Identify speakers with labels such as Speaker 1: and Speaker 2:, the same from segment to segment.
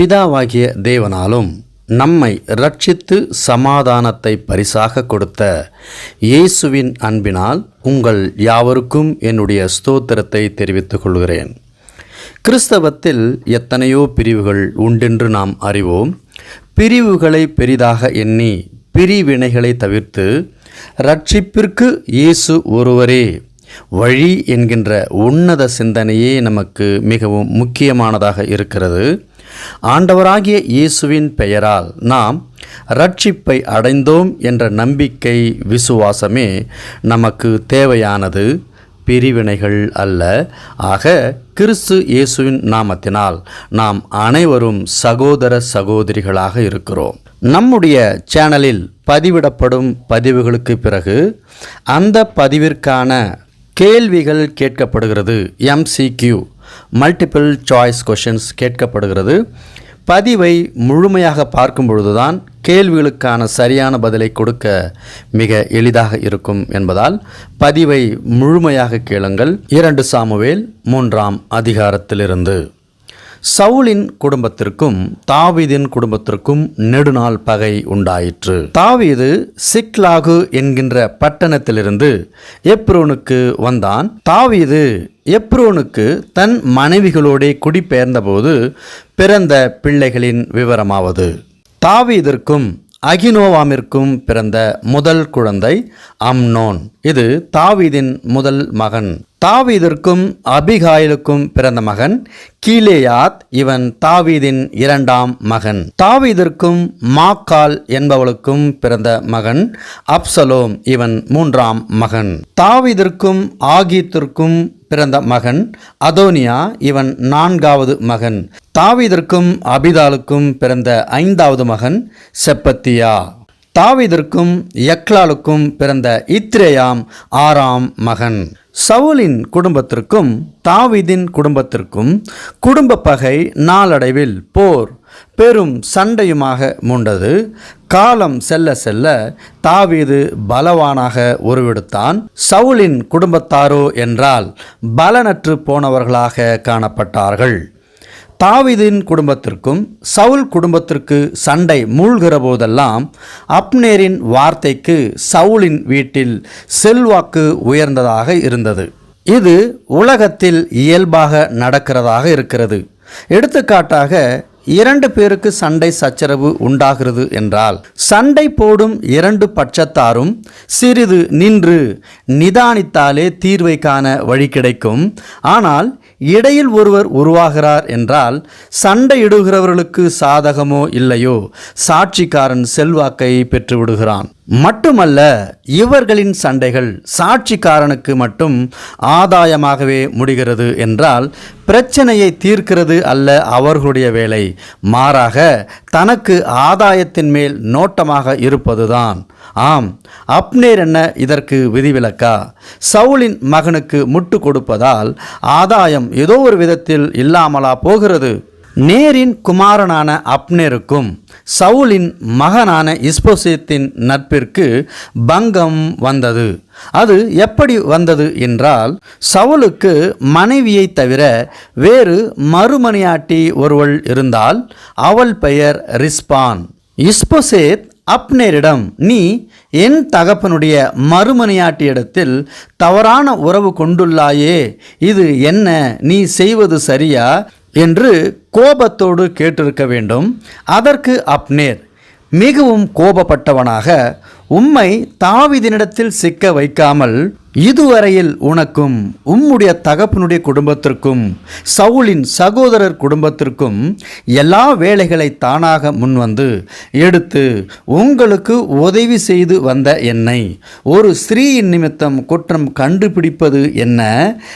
Speaker 1: பிதாவாகிய தேவனாலும் நம்மை ரட்சித்து சமாதானத்தை பரிசாக கொடுத்த இயேசுவின் அன்பினால் உங்கள் யாவருக்கும் என்னுடைய ஸ்தோத்திரத்தை தெரிவித்துக் கொள்கிறேன். கிறிஸ்தவத்தில் எத்தனையோ பிரிவுகள் உண்டென்று நாம் அறிவோம். பிரிவுகளை பெரிதாக எண்ணி பிரிவினைகளை தவிர்த்து ரட்சிப்பிற்கு இயேசு ஒருவரே வழி என்கின்ற உன்னத சிந்தனையே நமக்கு மிகவும் முக்கியமானதாக இருக்கிறது. ஆண்டவராகிய இயேசுவின் பெயரால் நாம் ரட்சிப்பை அடைந்தோம் என்ற நம்பிக்கை விசுவாசமே நமக்கு தேவையானது. பிரிவினைகள் அல்ல. ஆக கிறிஸ்து இயேசுவின் நாமத்தினால் நாம் அனைவரும் சகோதர சகோதரிகளாக இருக்கிறோம். நம்முடைய சேனலில் பதிவிடப்படும் பதிவுகளுக்கு பிறகு அந்த பதிவிற்கான கேள்விகள் கேட்கப்படுகிறது. எம்சிக்யூ மல்டிபிள் சாய்ஸ் கொஷின்ஸ் கேட்கப்படுகிறது. பதிவை முழுமையாக பார்க்கும் பொழுதுதான் கேள்விகளுக்கான சரியான பதிலை கொடுக்க மிக எளிதாக இருக்கும் என்பதால் பதிவை முழுமையாக கேளுங்கள். இரண்டு சாமுவேல் மூன்றாம் அதிகாரத்திலிருந்து. சவுலின் குடும்பத்திற்கும் தாவீதின் குடும்பத்திற்கும் நெடுநாள் பகை உண்டாயிற்று. தாவீது சிக்லாகு என்கின்ற பட்டணத்திலிருந்து எப்ரோனுக்கு வந்தான். தாவீது எப்ரோனுக்கு தன் மனைவிகளோடே குடிபெயர்ந்தபோது பிறந்த பிள்ளைகளின் விவரமாவது. தாவீதிற்கும் அகினோவாமிற்கும் பிறந்த முதல் குழந்தை அம்னோன். இது தாவீதின் முதல் மகன். தாவீதிற்கும் அபிகாயிலுக்கும் பிறந்த மகன் கீலேயாத். இவன் தாவீதின் இரண்டாம் மகன். தாவீதிற்கும் மாக்கால் என்பவளுக்கும் பிறந்த மகன் அப்சலோம் இவன் மூன்றாம் மகன். தாவீதிற்கும் ஆகீத்திற்கும் பிறந்த மகன் அதோனியா இவன் நான்காவது மகன். தாவீதிற்கும் அபிதாலுக்கும் பிறந்த ஐந்தாவது மகன் செப்பத்தியா. தாவீதிற்கும் யக்லாலுக்கும் பிறந்த இத்ரேயாம் ஆறாம் மகன். சவுலின் குடும்பத்திற்கும் தாவிதின் குடும்பத்திற்கும் குடும்ப பகை நாளடைவில் போர் பெரும் சண்டையுமாக மூண்டது. காலம் செல்ல செல்ல தாவீது பலவானாக உருவெடுத்தான். சவுலின் குடும்பத்தாரோ என்றால் பலனற்று போனவர்களாக காணப்பட்டார்கள். தாவிதின் குடும்பத்திற்கும் சவுல் குடும்பத்திற்கு சண்டை மூழ்கிற போதெல்லாம் அப்னேரின் வார்த்தைக்கு சவுலின் வீட்டில் செல்வாக்கு உயர்ந்ததாக இருந்தது. இது உலகத்தில் இயல்பாக நடக்கிறதாக இருக்கிறது. எடுத்துக்காட்டாக இரண்டு பேருக்கு சண்டை சச்சரவு உண்டாகிறது என்றால் சண்டை போடும் இரண்டு பட்சத்தாரும் சிறிது நின்று நிதானித்தாலே தீர்வை காண வழி கிடைக்கும். ஆனால் இடையில் ஒருவர் உருவாகிறார் என்றால் சண்டையிடுகிறவர்களுக்கு சாதகமோ இல்லையோ சாட்சிக்காரன் செல்வாக்கை பெற்றுவிடுகிறான். மட்டுமல்ல இவர்களின் சண்டைகள் சாட்சிக்காரனுக்கு மட்டும் ஆதாயமாகவே முடிகிறது என்றால் பிரச்சனையை தீர்க்கிறது அல்ல அவர்களுடைய வேலை. மாறாக தனக்கு ஆதாயத்தின் மேல் நோட்டமாக இருப்பதுதான். ஆம் அப்னேர் என்ன இதற்கு விதிவிலக்கா? சவுலின் மகனுக்கு முட்டு கொடுப்பதால் ஆதாயம் ஏதோ ஒரு விதத்தில் இல்லாமலா போகிறது? நேரின் குமாரனான அப்னேருக்கும் சவுலின் மகனான இஸ்போசியத்தின் நட்பிற்கு பங்கம் வந்தது. அது எப்படி வந்தது என்றால் சவுலுக்கு மனைவியை தவிர வேறு மறுமணியாட்டி ஒருவள் இருந்தால் அவள் பெயர் ரிஸ்பான். இஸ்போசேத் அப்னேரிடம் நீ என் தகப்பனுடைய மறுமனையாட்டியிடத்தில் தவறான உறவு கொண்டுள்ளாயே இது என்ன நீ செய்வது சரியா? என்று கோபத்தோடு கேட்டிருக்க வேண்டும். அதற்கு அப்னேர் மிகவும் கோபப்பட்டவனாக உம்மை தாவிதினிடத்தில் சிக்க வைக்காமல் இதுவரையில் உனக்கும் உம்முடைய தகப்பனுடைய குடும்பத்திற்கும் சவுலின் சகோதரர் குடும்பத்திற்கும் எல்லா வேலைகளை தானாக முன்வந்து எடுத்து உங்களுக்கு உதவி செய்து வந்த என்னை. ஒரு ஸ்திரீயின் நிமித்தம் குற்றம் கண்டுபிடிப்பது என்ன?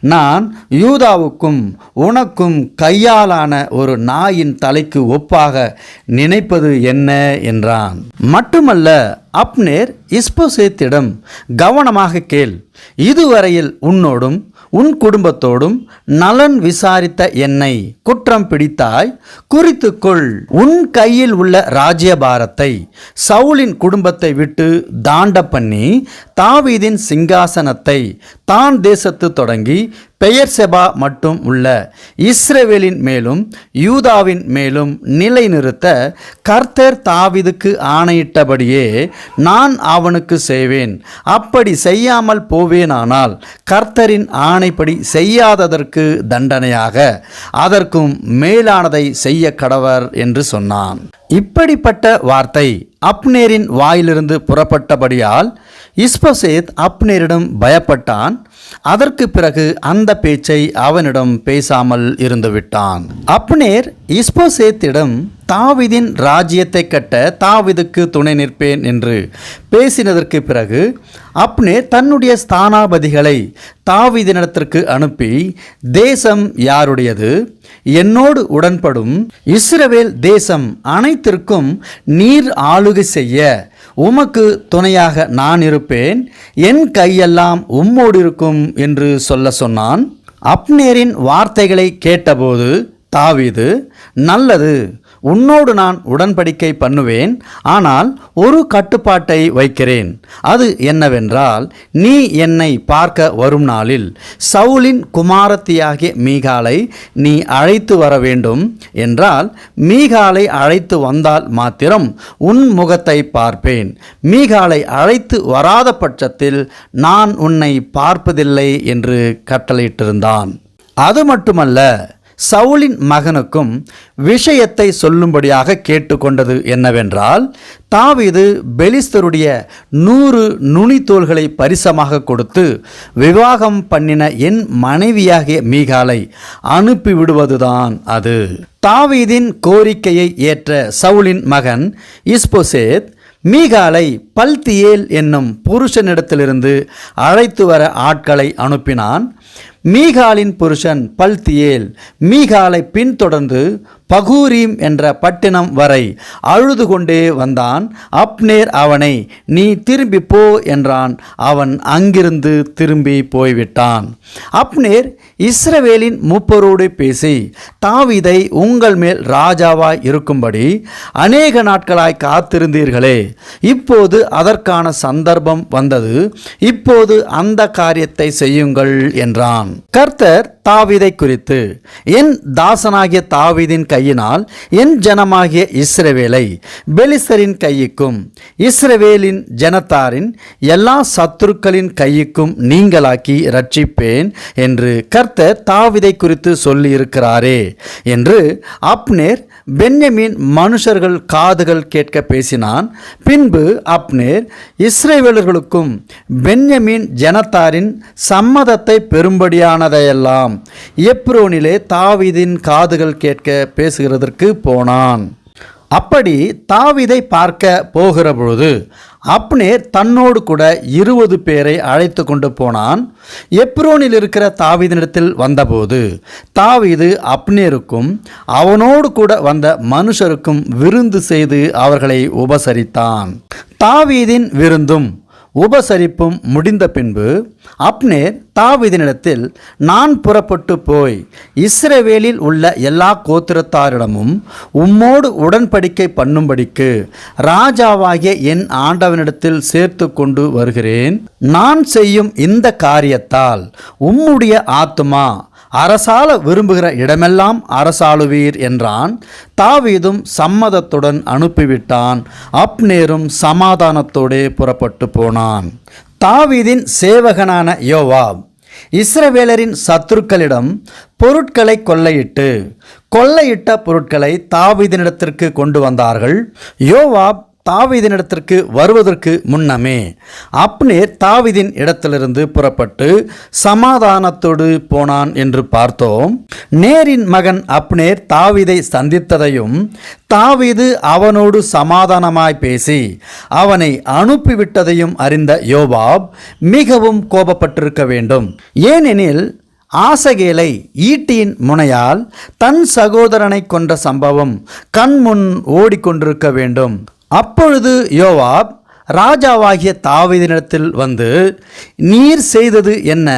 Speaker 1: நான் யூதாவுக்கும் உனக்கும் கையாலான ஒரு நாயின் தலைக்கு ஒப்பாக நினைப்பது என்ன? என்றான். மட்டுமல்ல அப்னேர் இஸ்போசேத்திடம் கவனமாக கேள். இதுவரையில் உன்னோடும் உன் குடும்பத்தோடும் நலன் விசாரித்த என்னை குற்றம் பிடித்தாய் குறித்துக்கொள் உன் கையில் உள்ள ராஜ்யபாரத்தை சவுலின் குடும்பத்தை விட்டு தாண்ட பண்ணி தாவீதின் சிங்காசனத்தை தான் தேசத்து தொடங்கி பெயர் செபா மட்டும் உள்ள இஸ்ரேவேலின் மேலும் யூதாவின் மேலும் நிலைநிறுத்த கர்த்தர் தாவிதுக்கு ஆணையிட்டபடியே நான் அவனுக்கு செய்வேன். அப்படி செய்யாமல் போவேனானால் கர்த்தரின் ஆணைப்படி செய்யாததற்கு தண்டனையாக அதற்கும் மேலானதை செய்ய கடவர் என்று சொன்னான். இப்படிப்பட்ட வார்த்தை அப்னேரின் வாயிலிருந்து புறப்பட்டபடியால் இஸ்பசேத் அப்னேரிடம் பயப்பட்டான். அதற்கு பிறகு அந்த பேச்சை அவனிடம் பேசாமல் இருந்துவிட்டான். அப்னேர் இஸ்போசேத்திடம் தாவிதின் ராஜ்யத்தை கட்ட தாவிதுக்கு துணை நிற்பேன் என்று பேசினதற்கு பிறகு அப்னேர் தன்னுடைய ஸ்தானாபதிகளை தாவிதினிடத்திற்கு அனுப்பி தேசம் யாருடையது? என்னோடு உடன்படும் இஸ்ரவேல் தேசம் அனைத்திற்கும் நீர் ஆளுகை செய்ய உமக்கு துணையாக நான் இருப்பேன் என் கையெல்லாம் உம்மோடு இருக்கும் என்று சொல்ல சொன்னான். அப்னேரின் வார்த்தைகளை கேட்டபோது தாவீது நல்லது உன்னோடு நான் உடன்படிக்கை பண்ணுவேன் ஆனால் ஒரு கட்டுப்பாட்டை வைக்கிறேன். அது என்னவென்றால் நீ என்னை பார்க்க வரும் நாளில் சவுலின் குமாரத்தியாகிய மீகாலை நீ அழைத்து வர வேண்டும் என்றால் மீகாலை அழைத்து வந்தால் மாத்திரம் உன் முகத்தை பார்ப்பேன். மீகாலை அழைத்து வராத பட்சத்தில் நான் உன்னை பார்ப்பதில்லை என்று கட்டளையிட்டிருந்தான். அது மட்டுமல்ல சவுலின் மகனுக்கும் விஷயத்தை சொல்லும்படியாக கேட்டுக்கொண்டது என்னவென்றால் தாவீது பெலிஸ்தருடைய நூறு நுனித்தோள்களை பரிசமாக கொடுத்து விவாகம் பண்ணின என் மனைவியாகிய மீகாலை அனுப்பிவிடுவதுதான் அது. தாவீதின் கோரிக்கையை ஏற்ற சவுலின் மகன் இஸ்போசேத் மீகாலை பல்தியேல் என்னும் புருஷனிடத்திலிருந்து அழைத்து வர ஆட்களை அனுப்பினான். மீகாலின் புருஷன் பல்தியேல். மீகாலை பின்தொடர்ந்து பகூரீம் என்ற பட்டினம் வரை அழுது கொண்டே வந்தான். அப்னேர் அவனை நீ திரும்பி போ என்றான். அவன் அங்கிருந்து திரும்பி போய்விட்டான். அப்னேர் இஸ்ரவேலின் மூப்பரோடு பேசி தாவிதை உங்கள் மேல் ராஜாவாய் இருக்கும்படி அநேக நாட்களாய் காத்திருந்தீர்களே. இப்போது அதற்கான சந்தர்ப்பம் வந்தது. இப்போது அந்த காரியத்தை செய்யுங்கள் என்றான். கர்த்தர் தாவிதை குறித்து என் தாசனாகிய தாவிதின் கையினால் என் ஜனமாகிய இஸ்ரவேலை பெலிஸ்தரின் கையிக்கும் இஸ்ரவேலின் ஜனத்தாரின் எல்லா சத்துருக்களின் கையிக்கும் நீங்களாக்கி ரட்சிப்பேன் என்று கர்த்தர் தாவிதை குறித்து சொல்லியிருக்கிறாரே என்று அப்னேர் பென்யமின் மனுஷர்கள் காதுகள் கேட்க பேசினான். பின்பு அப்னேர் இஸ்ரேவேலர்களுக்கும் பென்யமின் ஜனத்தாரின் சம்மதத்தை பெறும்படியானதையெல்லாம் எப்ரோனிலே தாவிதின் காதுகள் கேட்க பேசுகிறதற்கு போனான். அப்படி தாவிதை பார்க்க போகிற பொழுது அப்னேர் தன்னோடு கூட இருபது பேரை அழைத்து கொண்டு போனான். எப்ரோனில் இருக்கிற தாவீதனிடத்தில் வந்தபோது தாவீது அப்னேருக்கும் அவனோடு கூட வந்த மனுஷருக்கும் விருந்து செய்து அவர்களை உபசரித்தான். தாவீதின் விருந்தும் உபசரிப்பும் முடிந்த பின்பு அப்னேர் தாவீதினிடத்தில் நான் புறப்பட்டு போய் இஸ்ரவேலில் உள்ள எல்லா கோத்திரத்தாரிடமும் உம்மோடு உடன்படிக்கை பண்ணும்படிக்கு ராஜாவாகிய என் ஆண்டவனிடத்தில் சேர்த்து கொண்டு வருகிறேன். நான் செய்யும் இந்த காரியத்தால் உம்முடைய ஆத்துமா அரசால விரும்புகிற இடமெல்லாம் அரசாளுவீர் என்றான். தாவீதும் சம்மதத்துடன் அனுப்பிவிட்டான். அப்னேரும் சமாதானத்தோடே புறப்பட்டு போனான். தாவீதின் சேவகனான யோவாப் இஸ்ரவேலரின் சத்துருக்களிடம் பொருட்களை கொள்ளையிட்டு கொள்ளையிட்ட பொருட்களை தாவீதினிடத்திற்கு கொண்டு வந்தார்கள். யோவாப் தாவீதினிடத்திற்கு வருவதற்கு முன்னமே அப்னேர் தாவிதின் இடத்திலிருந்து புறப்பட்டு சமாதானத்தோடு போனான் என்று பார்த்தோம். நேரின் மகன் அப்னேர் தாவீதை சந்தித்ததையும் தாவிது அவனோடு சமாதானமாய் பேசி அவனை அனுப்பிவிட்டதையும் அறிந்த யோபாப் மிகவும் கோபப்பட்டிருக்க வேண்டும். ஏனெனில் ஆசகேலை ஈட்டியின் முனையால் தன் சகோதரனை கொன்ற சம்பவம் கண்முன் ஓடிக்கொண்டிருக்க வேண்டும். அப்பொழுது யோவாப் ராஜாவாகிய தாவீதினிடத்தில் வந்து நீர் செய்தது என்ன?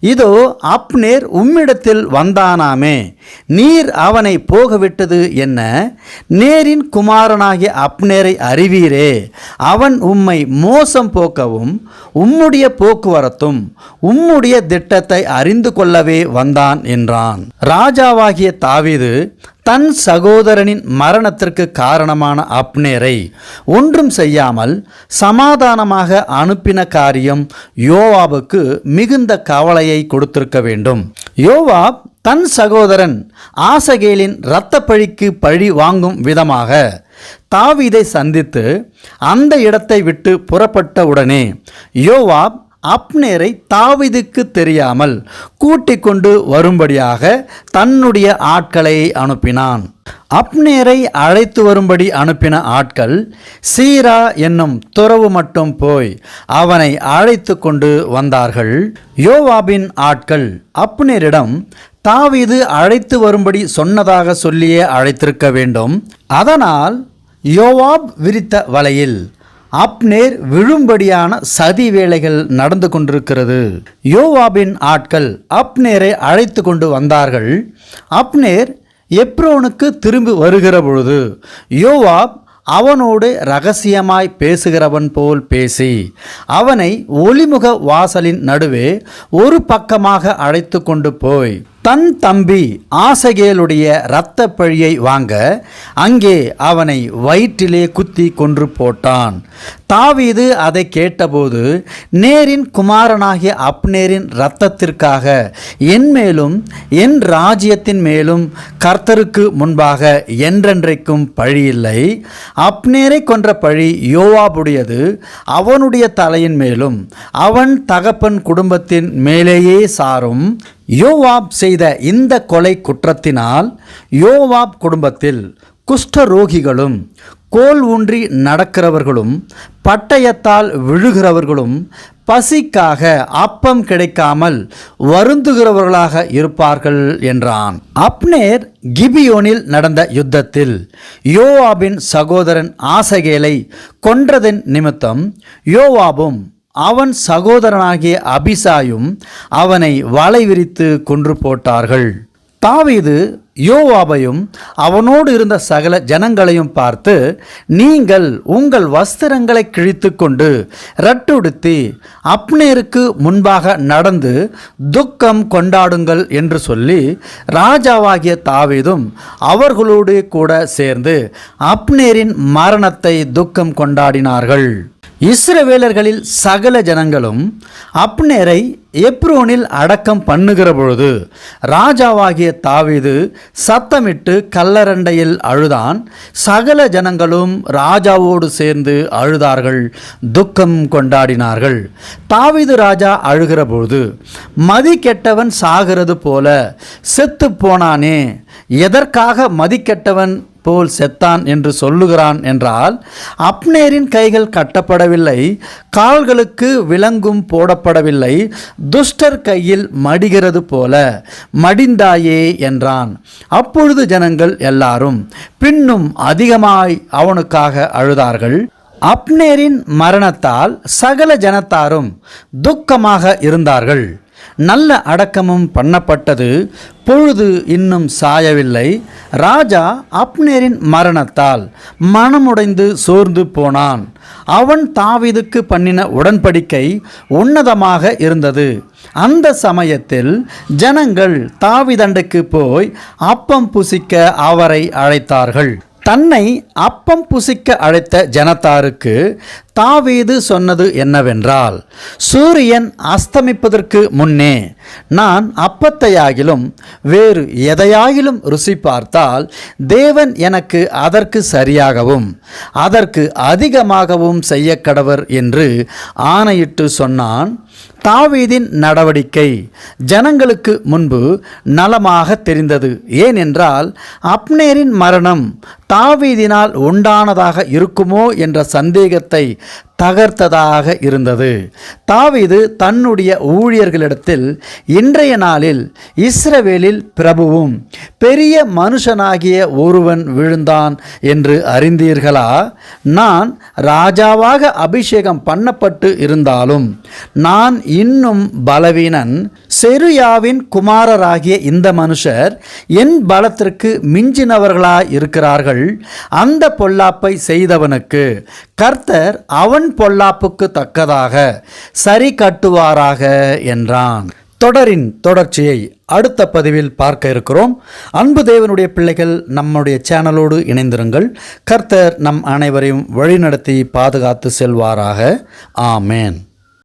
Speaker 1: இதோ அப்னேர் உம்மிடத்தில் வந்தானாமே. நீர் அவனை போகவிட்டது என்ன? நேரின் குமாரனாகிய அப்னேரை அறிவீரே. அவன் உம்மை மோசம் போக்கவும் உம்முடைய போக்குவரத்தும் உம்முடைய திட்டத்தை அறிந்து கொள்ளவே வந்தான் என்றான். ராஜாவாகிய தாவீது தன் சகோதரனின் மரணத்திற்கு காரணமான அப்னேரை ஒன்றும் செய்யாமல் சமாதானமாக அனுப்பின காரியம் யோவாபுக்கு மிகுந்த கவலையை கொடுத்திருக்க வேண்டும். யோவாப் தன் சகோதரன் ஆசகேலின் இரத்தப்பழிக்கு பழி வாங்கும் விதமாக தாவீதை சந்தித்து அந்த இடத்தை விட்டு புறப்பட்ட உடனே யோவாப் அப்னேரை தாவிதுக்கு தெரியாமல் கூட்டிக் கொண்டு வரும்படியாக தன்னுடைய ஆட்களை அனுப்பினான். அப்னேரை அழைத்து வரும்படி அனுப்பின ஆட்கள் சீரா என்னும் துறவு மட்டும் போய் அவனை அழைத்து கொண்டு வந்தார்கள். யோவாபின் ஆட்கள் அப்னேரிடம் தாவீது அழைத்து வரும்படி சொன்னதாக சொல்லியே அழைத்திருக்க வேண்டும். அதனால் யோவாப் விரித்த வலையில் அப்னேர் விழும்படியான சதி வேலைகள் நடந்து கொண்டிருக்கிறது. யோவாபின் ஆட்கள் அப்னேரை அழைத்து கொண்டு வந்தார்கள். அப்னேர் எப்ரோனுக்கு திரும்பி வருகிற பொழுது யோவாப் அவனோடு ரகசியமாய் பேசுகிறவன் போல் பேசி அவனை ஒளிமுக வாசலின் நடுவே ஒரு பக்கமாக அழைத்து கொண்டு போய் தன் தம்பி ஆசகேலுடைய இரத்த பழியை வாங்க அங்கே அவனை வயிற்றிலே குத்தி கொன்று போட்டான். தாவீது அதை கேட்டபோது நேரின் குமாரனாகிய அப்னேரின் இரத்தத்திற்காக என் மேலும் என் ராஜ்யத்தின் மேலும் கர்த்தருக்கு முன்பாக என்றென்றைக்கும் பழி இல்லை. அப்னேரை கொன்ற பழி யோவாபுடையது அவனுடைய தலையின் மேலும் அவன் தகப்பன் குடும்பத்தின் மேலேயே சாரும். யோவாப் செய்த இந்த கொலை குற்றத்தினால் யோவாப் குடும்பத்தில் குஷ்டரோகிகளும் கோல் ஊன்றி நடக்கிறவர்களும் பட்டயத்தால் விழுகிறவர்களும் பசிக்காக அப்பம் கிடைக்காமல் வருந்துகிறவர்களாக இருப்பார்கள் என்றான். அப்னேர் கிபியோனில் நடந்த யுத்தத்தில் யோவாபின் சகோதரன் ஆசகேலை கொன்றதன் நிமித்தம் யோவாபும் அவன் சகோதரனாகிய அபிசாயும் அவனை வலை விரித்து கொன்று போட்டார்கள். தாவீது யோவாபையும் அவனோடு இருந்த சகல ஜனங்களையும் பார்த்து நீங்கள் உங்கள் வஸ்திரங்களை கிழித்து கொண்டு ரட்டுடுத்தி அப்னேருக்கு முன்பாக நடந்து துக்கம் கொண்டாடுங்கள் என்று சொல்லி ராஜாவாகிய தாவீதும் அவர்களோடு கூட சேர்ந்து அப்னேரின் மரணத்தை துக்கம் கொண்டாடினார்கள். இஸ்ரவேலர்களில் சகல ஜனங்களும் அப்னேரை எப்ரோனில் அடக்கம் பண்ணுகிற பொழுது ராஜாவாகிய தாவிது சத்தமிட்டு கல்லரண்டையில் அழுதான். சகல ஜனங்களும் ராஜாவோடு சேர்ந்து அழுதார்கள் துக்கம் கொண்டாடினார்கள். தாவிது ராஜா அழுகிற பொழுது மதி கெட்டவன் சாகிறது போல செத்து போனானே எதற்காக மதிக்கெட்டவன் போல் செத்தான் என்று சொல்லுகிறான் என்றால் அப்னேரின் கைகள் கட்டப்படவில்லை கால்களுக்கு விலங்கும் போடப்படவில்லை துஷ்டர் கையில் மடிகிறது போல மடிந்தாயே என்றான். அப்பொழுது ஜனங்கள் எல்லாரும் பின்னும் அதிகமாய் அவனுக்காக அழுதார்கள். அப்னேரின் மரணத்தால் சகல ஜனத்தாரும் துக்கமாக இருந்தார்கள். நல்ல அடக்கமும் பண்ணப்பட்டது. பொழுது இன்னும் சாயவில்லை. ராஜா அப்னேரின் மரணத்தால் மனமுடைந்து சோர்ந்து போனான். அவன் தாவிதுக்கு பண்ணின உடன்படிக்கை உன்னதமாக இருந்தது. அந்த சமயத்தில் ஜனங்கள் தாவிதண்டுக்கு போய் அப்பம் புசிக்க அவரை அழைத்தார்கள். தன்னை அப்பம் புசிக்க அழைத்த ஜனத்தாருக்கு தாவீது சொன்னது என்னவென்றால் சூரியன் அஸ்தமிப்பதற்கு முன்னே நான் அப்பத்தையாகிலும் வேறு எதையாகிலும் ருசி பார்த்தால் தேவன் எனக்கு அதற்கு சரியாகவும் அதற்கு அதிகமாகவும் செய்ய கடவர் என்று ஆணையிட்டு சொன்னான் தாவீதின் நடவடிக்கை ஜனங்களுக்கு முன்பு நலமாக தெரிந்தது. ஏனென்றால் அப்னேரின் மரணம் தாவீதினால் உண்டானதாக இருக்குமோ என்ற சந்தேகத்தை தகர்த்ததாக இருந்தது. தாவீது தன்னுடைய ஊழியர்களிடத்தில் இன்றைய நாளில் இஸ்ரவேலில் பிரபுவும் பெரிய மனுஷனாகிய ஒருவன் விழுந்தான் என்று அறிந்தீர்களா? நான் ராஜாவாக அபிஷேகம் பண்ணப்பட்டு இருந்தாலும் நான் இன்னும் பலவீனன் செருயாவின் குமாரராகிய இந்த மனுஷர் என் பலத்திற்கு மிஞ்சினவர்களாய் இருக்கிறார்கள். அந்த பொல்லாப்பை செய்தவனுக்கு கர்த்தர் அவன் பொல்லாப்புக்கு தக்கதாக சரி கட்டுவாராக என்றான். தொடரின் தொடர்ச்சியை அடுத்த பதிவில் பார்க்க இருக்கிறோம். அன்பு தேவனுடைய பிள்ளைகள் நம்முடைய சேனலோடு இணைந்திருங்கள். கர்த்தர் நம் அனைவரையும் வழிநடத்தி பாதுகாத்து செல்வாராக. ஆமேன்.